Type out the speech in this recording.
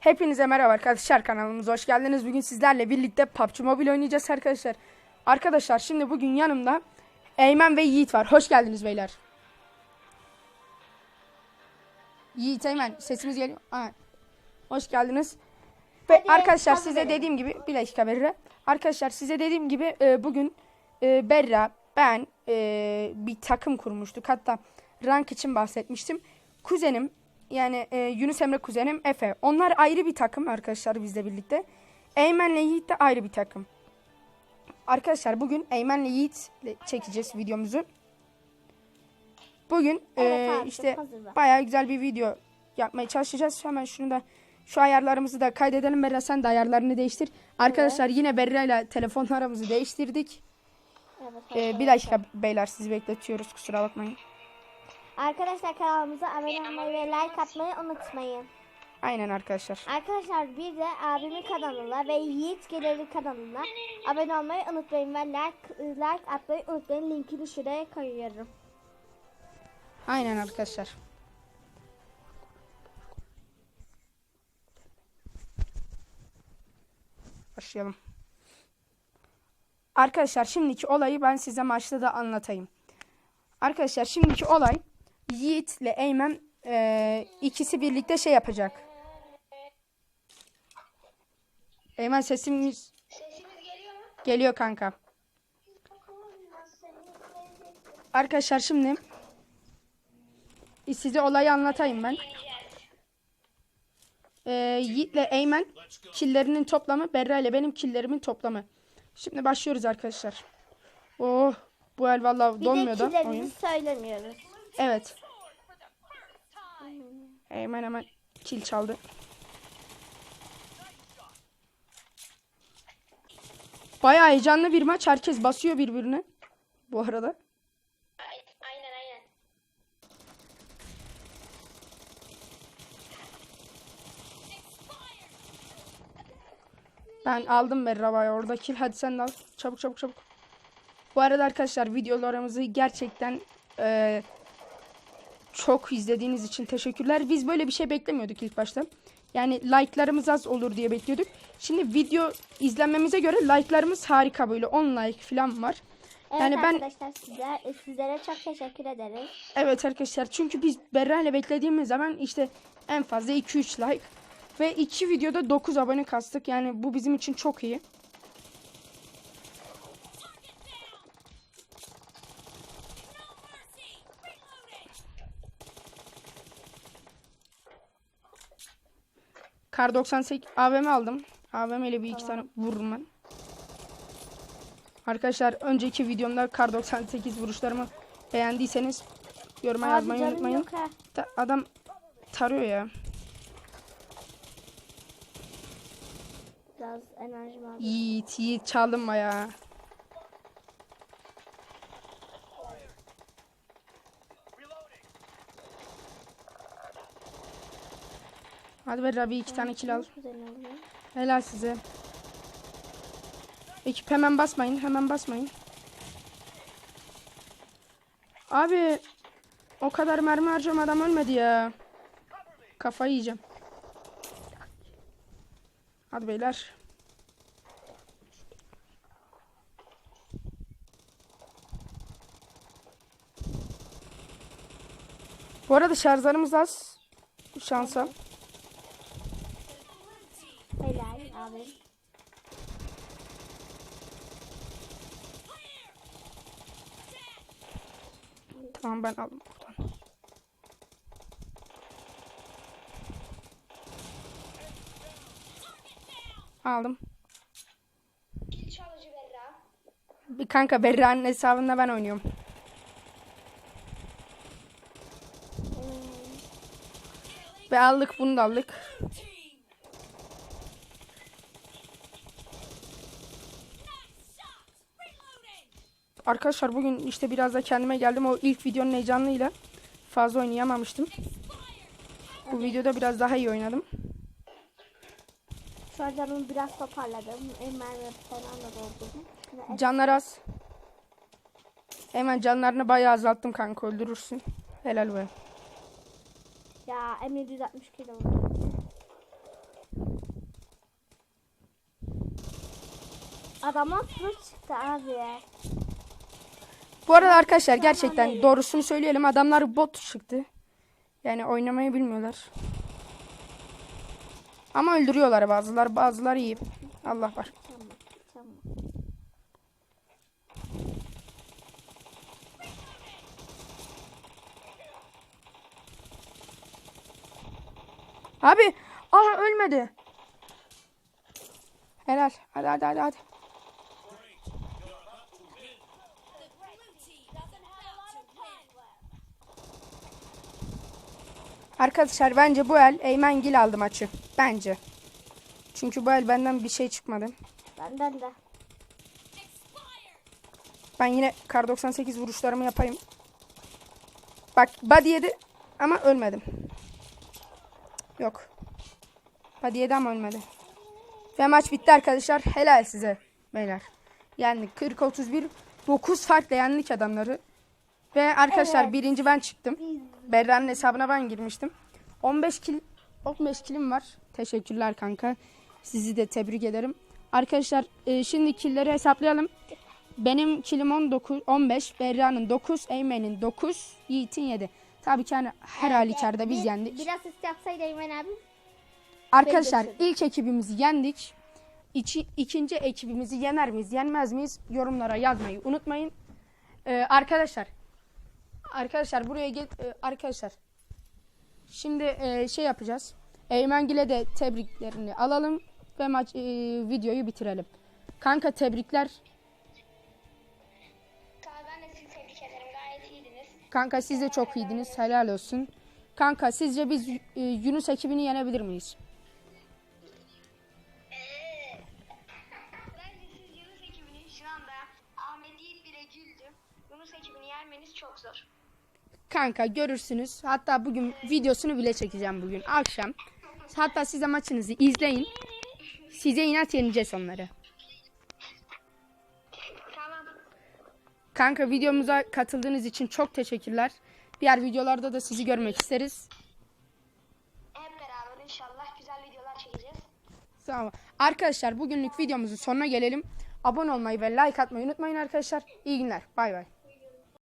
Hepinize merhaba arkadaşlar kanalımıza hoş geldiniz. Bugün sizlerle birlikte PUBG Mobile oynayacağız arkadaşlar. Arkadaşlar şimdi bugün yanımda Eymen ve Yiğit var. Hoş geldiniz beyler. Yiğit Eymen sesimiz geliyor. Ha. Hoş geldiniz. Ve Hadi, arkadaşlar size verin. dediğim gibi bir dakika Berra. Arkadaşlar size dediğim gibi e, bugün e, Berra ben e, bir takım kurmuştuk. Hatta rank için bahsetmiştim. Kuzenim yani e, Yunus Emre kuzenim Efe. Onlar ayrı bir takım arkadaşlar bizle birlikte. Eymen'le Yiğit de ayrı bir takım. Arkadaşlar bugün Eymen'le Yiğit'le çekeceğiz videomuzu. Bugün Evet e, abi, işte bayağı güzel bir video yapmaya çalışacağız. Hemen şunu da şu ayarlarımızı da kaydedelim. Berra sen de ayarlarını değiştir. Arkadaşlar yine Berra ile telefonlarımızı değiştirdik. Evet, Ee, bir dakika beyler sizi bekletiyoruz kusura bakmayın. Arkadaşlar kanalımıza abone olmayı ve like atmayı unutmayın. Aynen arkadaşlar. Arkadaşlar bir de abimin kanalına ve Yiğit Gelir'in kanalına abone olmayı unutmayın ve like, like atmayı unutmayın. Linkini şuraya koyuyorum. Aynen arkadaşlar. Başlayalım. Arkadaşlar şimdiki olayı ben size maçta da anlatayım. Arkadaşlar şimdiki olay Yiğit ile Eymen eee, ikisi birlikte şey yapacak. Eymen sesimiz geliyor kanka. Arkadaşlar şimdi size olayı anlatayım ben. Ee, Yiğit'le Eymen killerinin toplamı, Berra ile benim killerimin toplamı. Şimdi başlıyoruz arkadaşlar. Oh, bu el valla Bir donmuyor de da killerimizi oyun. söylemiyoruz. Evet. Eymen hemen kill çaldı. Bayağı heyecanlı bir maç. Herkes basıyor birbirine. Bu arada. Ben aldım Berraba'yı orada kill. Hadi sen de al. Çabuk çabuk çabuk. Bu arada arkadaşlar videolarımızı gerçekten eee, çok izlediğiniz için teşekkürler. Biz böyle bir şey beklemiyorduk ilk başta. Yani like'larımız az olur diye bekliyorduk. Şimdi video izlenmemize göre like'larımız harika böyle 10 like falan var. Evet Yani ben arkadaşlar sizler, sizlere çok teşekkür ederiz. Evet arkadaşlar çünkü biz Berra ile beklediğimiz zaman işte en fazla 2-3 like ve 2 videoda 9 abone kastık. Yani bu bizim için çok iyi. Kar 98 AVM aldım. AVM ile bir iki tane vururum ben. Arkadaşlar önceki videomda Kar 98 vuruşlarımı beğendiyseniz yoruma Abi yazmayı unutmayın. Da- adam tarıyor ya. Biraz enerjim var. Yiğit yiğit çaldım bayağı. Hadi ver abi iki tane kill al. Helal size. Ekip hemen basmayın. Hemen basmayın. Abi o kadar mermi harcamadan ölmedi ya. Kafayı yiyeceğim. Hadi beyler. Bu arada şarjlarımız az. Şansa. Helal abi. Tamam ben aldım Aldım. Bir kanka Berra'nın hesabında ben oynuyorum. Ve aldık bunu da aldık. Arkadaşlar bugün işte biraz da kendime geldim. O ilk videonun heyecanıyla fazla oynayamamıştım. Bu videoda biraz daha iyi oynadım. Canımı biraz toparladım. Mermi falan da doldurdum. Canlar az. Hemen canlarını bayağı azalttım kanka öldürürsün. Helal be. Ya M760 kilo vurdu. Adama fırç çıktı abi. Bu arada arkadaşlar gerçekten doğrusunu söyleyelim adamlar bot çıktı. Yani oynamayı bilmiyorlar. Ama öldürüyorlar bazılar bazıları iyi. Allah var. Abi aha ölmedi. Helal. Hadi hadi hadi hadi. Arkadaşlar bence bu el Eymen Gil aldı maçı. Bence. Çünkü bu el benden bir şey çıkmadı. Benden de. Ben yine kar 98 vuruşlarımı yapayım. Bak body yedi ama ölmedim. Yok. Body yedi ama ölmedi. Ve maç bitti arkadaşlar. Helal size beyler. Yani 40-31 9 farkla yendik adamları. Ve arkadaşlar Evet. birinci ben çıktım. Berra'nın hesabına ben girmiştim. 15 kil 15 kilim var. Teşekkürler kanka. Sizi de tebrik ederim. Arkadaşlar e, şimdi killeri hesaplayalım. Benim kilim 19 15, Berra'nın 9, Eymen'in 9, Yiğit'in 7. Tabii ki hani her halükarda biz Bir- yendik. Bir asist yapsaydı Eymen abi. Arkadaşlar ilk ekibimizi yendik. İki, ikinci ekibimizi yener miyiz, yenmez miyiz? Yorumlara yazmayı unutmayın. Ee, arkadaşlar, arkadaşlar buraya gel, e, arkadaşlar. Şimdi e, şey yapacağız. Eymengil'e de tebriklerini alalım ve maç e, videoyu bitirelim. Kanka tebrikler. Kanka ben de sizi tebrik ederim. Gayet iyiydiniz. Kanka siz de çok iyiydiniz. Helal olsun. Kanka sizce biz e, Yunus ekibini yenebilir miyiz? Kanka görürsünüz. Hatta bugün videosunu bile çekeceğim bugün akşam. Hatta size maçınızı izleyin. Size inat yeneceğiz onları. Tamam. Kanka videomuza katıldığınız için çok teşekkürler. Diğer videolarda da sizi görmek isteriz. Hep beraber inşallah güzel videolar çekeceğiz. Tamam. Arkadaşlar bugünlük videomuzun sonuna gelelim. Abone olmayı ve like atmayı unutmayın arkadaşlar. İyi günler. Bay bay.